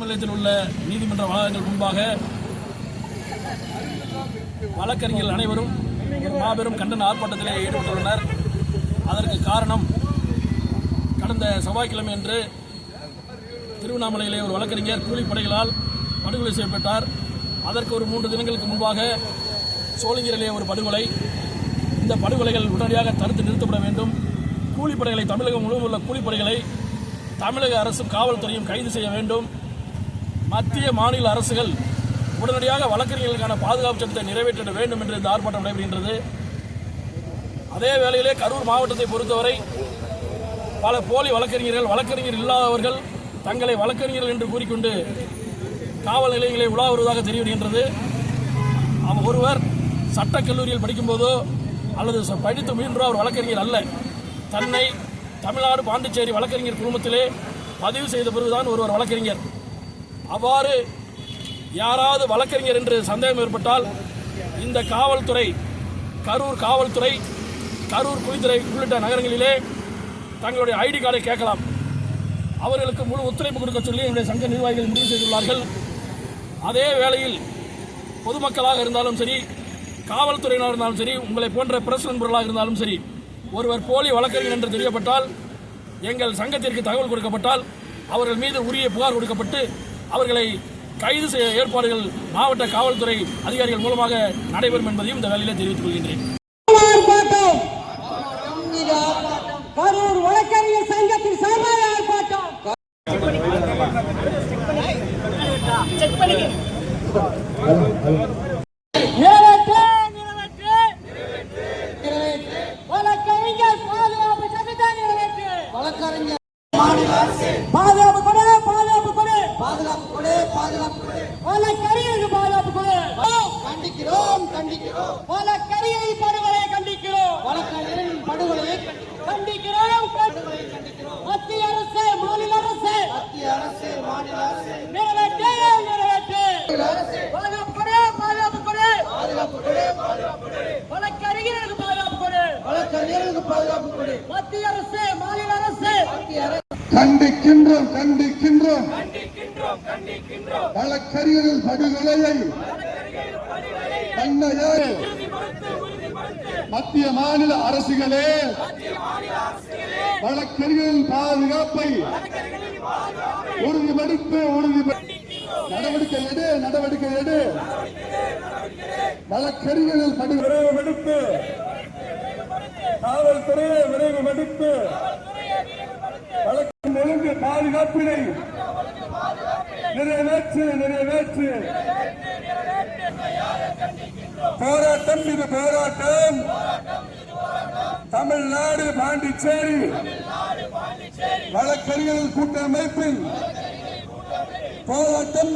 நிலையத்தில் உள்ள நீதிமன்ற வளாகங்கள் முன்பாக வழக்கறிஞர்கள் அனைவரும் ஒரு மாபெரும் கண்டன ஆர்ப்பாட்டத்தில் ஈடுபட்டுள்ளனர். அதற்கு காரணம் கடந்த செவ்வாய்க்கிழமை அன்று திருவண்ணாமலையிலே ஒரு வழக்கறிஞர் கூலிப்படைகளால் படுகொலை செய்யப்பட்டார். அதற்கு ஒரு மூன்று தினங்களுக்கு முன்பாக சோளிங்கரிலே ஒரு படுகொலை. இந்த படுகொலைகள் உடனடியாக தடுத்து நிறுத்தப்பட வேண்டும். கூலிப்படைகளை தமிழகம் முழுவதும் உள்ள கூலிப்படைகளை தமிழக அரசும் காவல்துறையும் கைது செய்ய வேண்டும். மத்திய மாநில அரசுகள் உடனடியாக வழக்கறிஞர்களுக்கான பாதுகாப்பு சட்டத்தை நிறைவேற்றிட வேண்டும் என்று இந்த ஆர்ப்பாட்டம் நடைபெறுகின்றது. அதே வேளையிலே கரூர் மாவட்டத்தை பொறுத்தவரை பல போலி வழக்கறிஞர்கள் வழக்கறிஞர் இல்லாதவர்கள் தங்களை வழக்கறிஞர்கள் என்று கூறிக்கொண்டு காவல் நிலையங்களில் உலா வருவதாக தெரிய வருகின்றது அவர் ஒருவர் சட்டக் கல்லூரியில் படிக்கும்போதோ அல்லது படித்து முயன்றோ அவர் வழக்கறிஞர் அல்ல. தன்னை தமிழ்நாடு பாண்டிச்சேரி வழக்கறிஞர் குழுமத்திலே பதிவு செய்த பிறகுதான் ஒருவர் வழக்கறிஞர். அவ்வாறு யாராவது வழக்கறிஞர் என்று சந்தேகம் ஏற்பட்டால் இந்த காவல்துறை கரூர் காவல்துறை கரூர் குளித்துறை உள்ளிட்ட நகரங்களிலே தங்களுடைய ஐடி கார்டை கேட்கலாம். அவர்களுக்கு முழு ஒத்துழைப்பு கொடுக்க சொல்லி என்னுடைய சங்க நிர்வாகிகள் முடிவு செய்துள்ளார்கள். அதே வேளையில் பொதுமக்களாக இருந்தாலும் சரி காவல்துறையினர் இருந்தாலும் சரி உங்களை போன்ற பிரஸ் நண்பர்களாக இருந்தாலும் சரி ஒருவர் போலி வழக்கறிஞர் என்று தெரியப்பட்டால் எங்கள் சங்கத்திற்கு தகவல் கொடுக்கப்பட்டால் அவர்கள் மீது உரிய புகார் கொடுக்கப்பட்டு அவர்களை கைது செய்ய ஏற்பாடுகள் மாவட்ட காவல்துறை அதிகாரிகள் மூலமாக நடைபெறும் என்பதையும் இந்த வேலையில் தெரிவித்துக் கொள்கின்றேன். பாதுகாப்பு பாதுகாப்பு கொடு பாதுகாப்பு கொடு வழக்கறிஞருக்கு பாதுகாப்பு கொடு. கண்டிக்கிறோம். கண்டிக்கிறோம். வழக்கறிஞரை படுகொலை கண்டிக்கிறோம். வழக்கறிஞரின் படுகொலையை கண்டிக்கிறோம். மத்திய அரசு மாநில அரசு. மத்திய அரசு மாநில அரசு. நிறைவேற்று நிறைவேற்று. பாதுகாப்பு கொடு பாதுகாப்பு கொடு பாதுகாப்பு கொடு பாதுகாப்பு கொடு வழக்கறிஞருக்கு பாதுகாப்பு கொடு வழக்கறிஞர்களுக்கு பாதுகாப்பு கொடு மத்திய அரசு மாநில அரசு. கண்டிக்கின்றோம் கண்டிக்கின்றோம். வழக்கறிஞர்கள் படுகொலையை கண்ணையே மத்திய மாநில அரசுகளே வழக்கறிஞர்கள் பாதுகாப்பை உறுதிப்படுத்து உறுதிப்படுத்து நடவடிக்கை எடு நடவடிக்கை எடு. வழக்கறிஞர்கள் படு விரைவு மடிப்பு காவல்துறையை விரைவு மடிப்பு பாதுகாப்பினை நிறைவேற்று நிறைவேற்று. போராட்டம் இது போராட்டம். தமிழ்நாடு பாண்டிச்சேரி. வழக்கறிஞர்கள் கூட்டமைப்பின் போராட்டம்